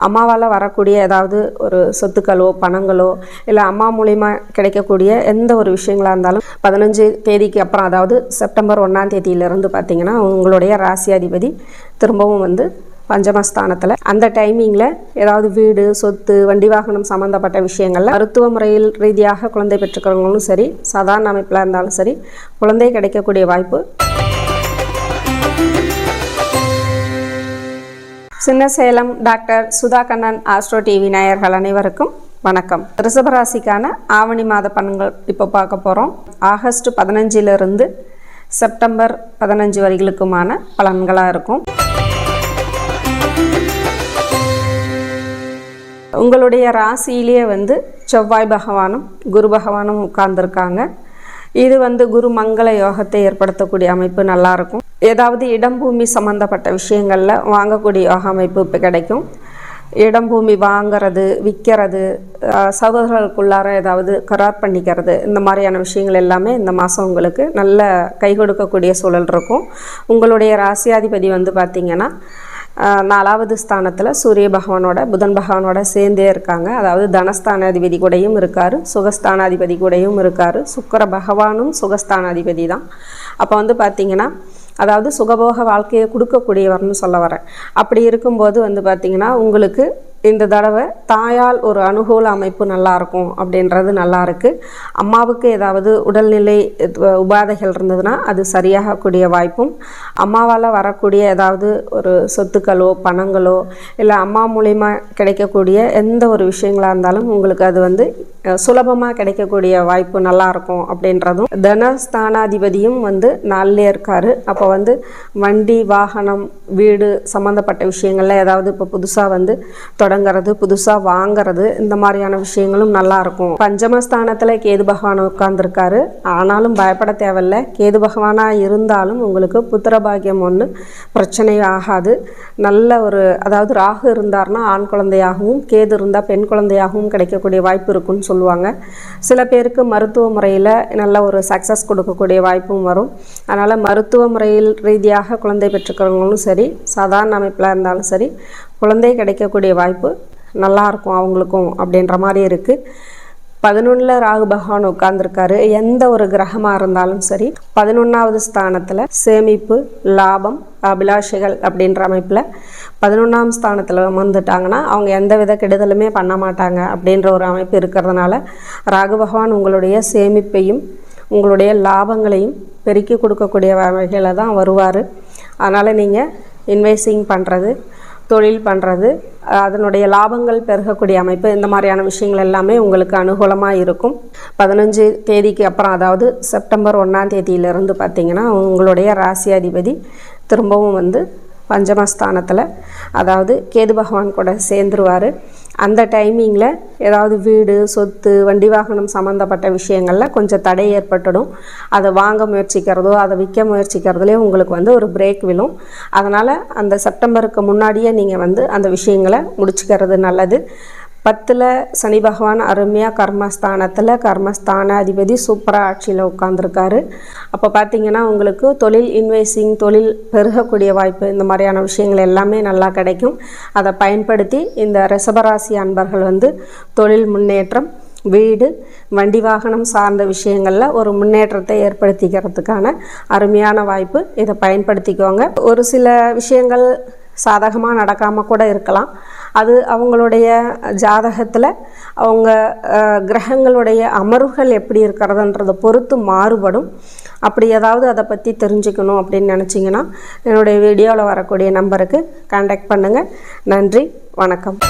அம்மாவால் வரக்கூடிய ஏதாவது ஒரு சொத்துக்களோ பணங்களோ இல்லை அம்மா மூலிமா கிடைக்கக்கூடிய எந்த ஒரு விஷயங்களாக இருந்தாலும் பதினஞ்சு தேதிக்கு அப்புறம் அதாவது செப்டம்பர் ஒன்றாம் தேதியிலிருந்து பார்த்தீங்கன்னா உங்களுடைய ராசியாதிபதி திரும்பவும் வந்து பஞ்சமஸ்தானத்தில். அந்த டைமிங்கில் ஏதாவது வீடு சொத்து வண்டி வாகனம் சம்மந்தப்பட்ட விஷயங்கள்ல மருத்துவ முறையில் ரீதியாக குழந்தை பெற்றுக்கிறவங்களும் சரி சாதாரண அமைப்பில் இருந்தாலும் சரி குழந்தை கிடைக்கக்கூடிய வாய்ப்பு Chinna Salem doctor Sudha Kannan Astro TV நேயர்கள் அனைவருக்கும் வணக்கம். ரிஷபராசிக்கான ஆவணி மாத பலன்கள் இப்போ பார்க்க போகிறோம் ஆகஸ்ட் பதினஞ்சிலிருந்து செப்டம்பர் பதினஞ்சு வரைகளுக்குமான பலன்களாக இருக்கும். உங்களுடைய ராசியிலேயே வந்து செவ்வாய் பகவானும் குரு பகவானும் உட்கார்ந்துருக்காங்க. இது வந்து குரு மங்கள யோகத்தை ஏற்படுத்தக்கூடிய அமைப்பு நல்லாயிருக்கும் ஏதாவது இடம் பூமி சம்மந்தப்பட்ட விஷயங்களில் வாங்கக்கூடிய யோக அமைப்பு இப்போ கிடைக்கும். இடம் பூமி வாங்கிறது விற்கிறது சகோதரர்களுக்குள்ளார ஏதாவது கரார் பண்ணிக்கிறது இந்த மாதிரியான விஷயங்கள் எல்லாமே இந்த மாதம் உங்களுக்கு நல்ல கை கொடுக்கக்கூடிய சூழல் இருக்கும். உங்களுடைய ராசியாதிபதி வந்து பார்த்திங்கன்னா நாலாவது ஸ்தானத்தில் சூரிய பகவானோட புதன் பகவானோட சேர்ந்தே இருக்காங்க. அதாவது தனஸ்தானாதிபதி கூடயும் இருக்கார் சுகஸ்தானாதிபதி கூடயும் இருக்கார். சுக்கர பகவானும் சுகஸ்தானாதிபதி தான். அப்போ வந்து பார்த்திங்கன்னா அதாவது சுகபோக வாழ்க்கையை கொடுக்கக்கூடியவர்னு சொல்ல வரேன். அப்படி இருக்கும்போது வந்து பார்த்திங்கன்னா உங்களுக்கு இந்த தடவை தாயால் ஒரு அனுகூல அமைப்பு நல்லா இருக்கும் அப்படின்றது நல்லா இருக்குது அம்மாவுக்கு ஏதாவது உடல்நிலை உபாதைகள் இருந்ததுன்னா அது சரியாகக்கூடிய வாய்ப்பும் அம்மாவால் வரக்கூடிய ஏதாவது ஒரு சொத்துக்களோ பணங்களோ இல்லை அம்மா மூலிமா கிடைக்கக்கூடிய எந்த ஒரு விஷயங்களாக இருந்தாலும் உங்களுக்கு அது வந்து சுலபமாக கிடைக்கக்கூடிய வாய்ப்பு நல்லா இருக்கும் அப்படின்றதும் தனஸ்தானாதிபதியும் வந்து நாளிலே இருக்கார். அப்போ வந்து வண்டி வாகனம் வீடு சம்மந்தப்பட்ட விஷயங்கள்ல ஏதாவது இப்போ புதுசாக வந்து தொடங்குறது புதுசாக வாங்குறது இந்த மாதிரியான விஷயங்களும் நல்லாயிருக்கும் பஞ்சமஸ்தானத்தில் கேது பகவான் உட்கார்ந்துருக்காரு. ஆனாலும் பயப்பட தேவையில்ல. கேது பகவானாக இருந்தாலும் உங்களுக்கு புத்திர பாக்கியம் ஒன்று பிரச்சனை ஆகாது. நல்ல ஒரு அதாவது ராகு இருந்தார்னா ஆண் குழந்தையாகவும் கேது இருந்தால் பெண் குழந்தையாகவும் கிடைக்கக்கூடிய வாய்ப்பு இருக்குன்னு சொல்லுவாங்க. சில பேருக்கு மருத்துவ முறையில் நல்ல ஒரு சக்ஸஸ் கொடுக்கக்கூடிய வாய்ப்பும் வரும். அதனால் மருத்துவ முறையில் ரீதியாக குழந்தை பெற்றுக்கிறவங்களும் சரி சாதாரண அமைப்பில் இருந்தாலும் சரி குழந்தை கிடைக்கக்கூடிய வாய்ப்பு நல்லா இருக்கும் அவங்களுக்கும் அப்படின்ற மாதிரி இருக்குது பதினொன்றில் ராகு பகவான் உட்கார்ந்துருக்காரு. எந்த ஒரு கிரகமாக இருந்தாலும் சரி பதினொன்றாவது ஸ்தானத்தில் சேமிப்பு லாபம் அபிலாஷைகள் அப்படின்ற அமைப்பில் பதினொன்றாம் ஸ்தானத்தில் வந்துட்டாங்கன்னா அவங்க எந்த வித கெடுதலுமே பண்ண மாட்டாங்க அப்படின்ற ஒரு அமைப்பு இருக்கிறதுனால ராகு பகவான் உங்களுடைய சேமிப்பையும் உங்களுடைய லாபங்களையும் பெருக்கி கொடுக்கக்கூடிய வகையில் தான் வருவார். அதனால் நீங்கள் இன்வெஸ்டிங் பண்ணுறது தொழில் பண்ணுறது அதனுடைய லாபங்கள் பெருகக்கூடிய அமைப்பு இந்த மாதிரியான விஷயங்கள் எல்லாமே உங்களுக்கு அனுகூலமாக இருக்கும். பதினஞ்சு தேதிக்கு அப்புறம் அதாவது செப்டம்பர் ஒன்றாம் தேதியிலிருந்து பார்த்தீங்கன்னா உங்களுடைய ராசியாதிபதி திரும்பவும் வந்து பஞ்சமஸ்தானத்தில் அதாவது கேது பகவான் கூட சேர்ந்துருவார். அந்த டைமிங்கில் ஏதாவது வீடு சொத்து வண்டி வாகனம் சம்மந்தப்பட்ட விஷயங்களில் கொஞ்சம் தடை ஏற்பட்டுடும். அதை வாங்க முயற்சிக்கிறதோ அதை விற்க முயற்சிக்கிறதுலேயே உங்களுக்கு வந்து ஒரு பிரேக் விழும். அதனால் அந்த செப்டம்பருக்கு முன்னாடியே நீங்கள் வந்து அந்த விஷயங்களை முடிச்சுக்கிறது நல்லது. பத்தில் சனி பகவான் அருமையாக கர்மஸ்தானத்தில் கர்மஸ்தான அதிபதி சூப்பராக ஆட்சியில் உட்காந்துருக்காரு அப்போ பார்த்தீங்கன்னா உங்களுக்கு தொழில் இன்வெஸ்டிங் தொழில் பெருகக்கூடிய வாய்ப்பு இந்த மாதிரியான விஷயங்கள் எல்லாமே நல்லா கிடைக்கும். அதை பயன்படுத்தி இந்த ரிசபராசி அன்பர்கள் வந்து தொழில் முன்னேற்றம் வீடு வண்டி வாகனம் சார்ந்த விஷயங்களில் ஒரு முன்னேற்றத்தை ஏற்படுத்திக்கிறதுக்கான அருமையான வாய்ப்பு. இதை பயன்படுத்திக்கோங்க. ஒரு சில விஷயங்கள் சாதகமாக நடக்காமல் கூட இருக்கலாம். அது அவங்களுடைய ஜாதகத்தில் அவங்க கிரகங்களுடைய அமர்வுகள் எப்படி இருக்கிறதுன்றதை பொறுத்து மாறுபடும். அப்படி ஏதாவது அதை பற்றி தெரிஞ்சுக்கணும் அப்படின்னு நினச்சிங்கன்னா என்னுடைய வீடியோவில் வரக்கூடிய நம்பருக்கு கான்டாக்ட் பண்ணுங்கள் நன்றி வணக்கம்.